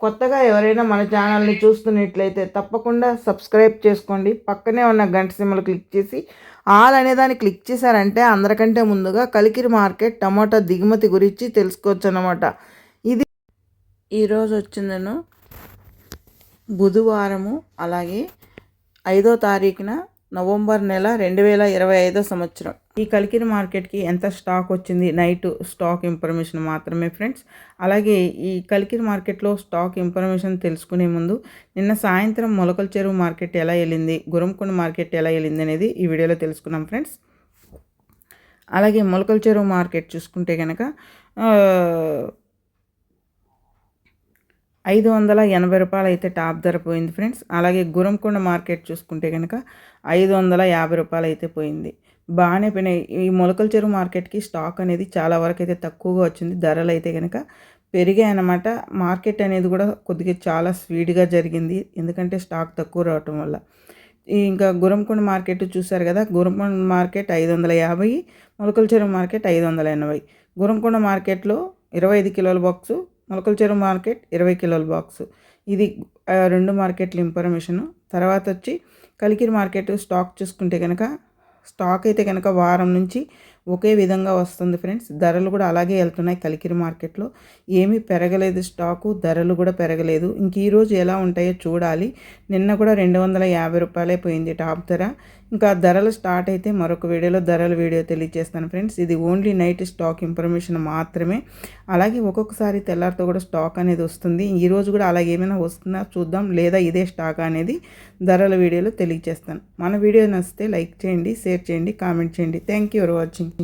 కొత్తగా ఎవరైనా మన ఛానల్ని చూస్తున్నట్లయితే తప్పకుండా సబ్స్క్రైబ్ చేసుకోండి. పక్కనే ఉన్న గంట సిమ్మలు క్లిక్ చేసి ఆల్ అనే దాన్ని క్లిక్ చేశారంటే అందరికంటే ముందుగా కలికిరి మార్కెట్ టమాటా దిగుమతి గురించి తెలుసుకోవచ్చు అన్నమాట ఇది ఈరోజు వచ్చిందను. బుధవారము అలాగే ఐదో తారీఖున నవంబర్ నెల రెండు వేల ఇరవై ఐదో సంవత్సరం. ఈ కలికిరి మార్కెట్కి ఎంత స్టాక్ వచ్చింది నైట్ స్టాక్ ఇన్ఫర్మేషన్ మాత్రమే ఫ్రెండ్స్. అలాగే ఈ కలికిరి మార్కెట్లో స్టాక్ ఇన్ఫర్మేషన్ తెలుసుకునే ముందు నిన్న సాయంత్రం మొలకల చెరువు మార్కెట్ ఎలా వెళ్ళింది గురంకొండ మార్కెట్ ఎలా వెళ్ళింది అనేది ఈ వీడియోలో తెలుసుకున్నాం ఫ్రెండ్స్. అలాగే మొలకల చెరువు మార్కెట్ చూసుకుంటే కనుక ఐదు వందల ఎనభై రూపాయలు అయితే టాప్ ధర పోయింది ఫ్రెండ్స్. అలాగే గురంకొండ మార్కెట్ చూసుకుంటే కనుక ఐదు వందల యాభై రూపాయలు అయితే పోయింది. బాగానే పోయినాయి. ఈ మొలకల చెరువు మార్కెట్కి స్టాక్ అనేది చాలా వరకు అయితే తక్కువగా వచ్చింది. ధరలు అయితే కనుక పెరిగాయి అన్నమాట. మార్కెట్ అనేది కూడా కొద్దిగా చాలా స్పీడ్గా జరిగింది. ఎందుకంటే స్టాక్ తక్కువ రావటం వల్ల. ఇంకా గురంకొండ మార్కెట్ చూసారు కదా? గురంకొండ మార్కెట్ ఐదు వందల యాభై మొలకల చెరువు మార్కెట్ ఐదు వందల ఎనభై. గురంకొండ మార్కెట్లో ఇరవై ఐదు కిలోల బాక్సు మొలకల చెరువు మార్కెట్ ఇరవై కిలోల బాక్సు. ఇది రెండు మార్కెట్ల ఇన్ఫర్మేషను తర్వాత వచ్చి కలికిరి మార్కెట్ స్టాక్ చూసుకుంటే కనుక స్టాక్ అయితే కనుక వారం నుంచి ఒకే విధంగా వస్తుంది ఫ్రెండ్స్. ధరలు కూడా అలాగే వెళ్తున్నాయి కలికిరి మార్కెట్లో. ఏమీ పెరగలేదు స్టాకు ధరలు కూడా పెరగలేదు. ఇంక ఈరోజు ఎలా ఉంటాయో చూడాలి. నిన్న కూడా రెండు వందల యాభై రూపాయలే పోయింది టాప్ ధర. ఇంకా ధరలు స్టార్ట్ అయితే మరొక వీడియోలో ధరల వీడియో తెలియజేస్తాను ఫ్రెండ్స్. ఇది ఓన్లీ నైట్ స్టాక్ ఇన్ఫర్మేషన్ మాత్రమే. అలాగే ఒక్కొక్కసారి తెల్లారితో కూడా స్టాక్ అనేది వస్తుంది. ఈరోజు కూడా అలాగే ఏమైనా వస్తుందా చూద్దాం లేదా ఇదే స్టాక్ అనేది ధరల వీడియోలో తెలియజేస్తాను. మన వీడియో నచ్చితే లైక్ చేయండి షేర్ చేయండి కామెంట్ చేయండి. Thank you for watching.